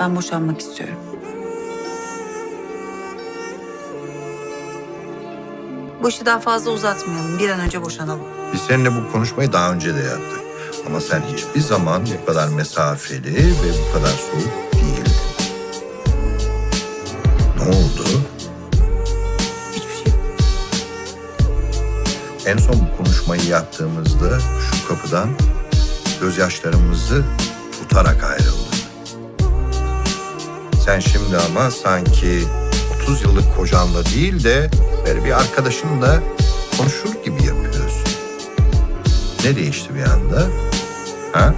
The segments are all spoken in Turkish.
Ben boşanmak istiyorum. Bu işi daha fazla uzatmayalım. Bir an önce boşanalım. Biz seninle bu konuşmayı daha önce de yaptık. Ama sen hiçbir zaman bu kadar mesafeli ve bu kadar soğuk değildin. Ne oldu? Hiçbir şey. En son bu konuşmayı yaptığımızda şu kapıdan gözyaşlarımızı tutarak ayrıldık. Sen şimdi ama sanki 30 yıllık kocanla değil de böyle bir arkadaşınla konuşur gibi yapıyorsun. Ne değişti bir anda? Ha?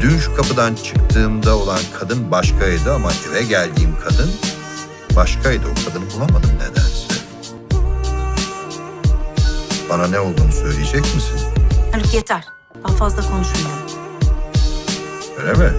Dün şu kapıdan çıktığımda olan kadın başkaydı ama eve geldiğim kadın başkaydı. O kadını bulamadım nedense. Bana ne olduğunu söyleyecek misin? Haluk yeter. Daha fazla konuşmayalım. Öyle mi?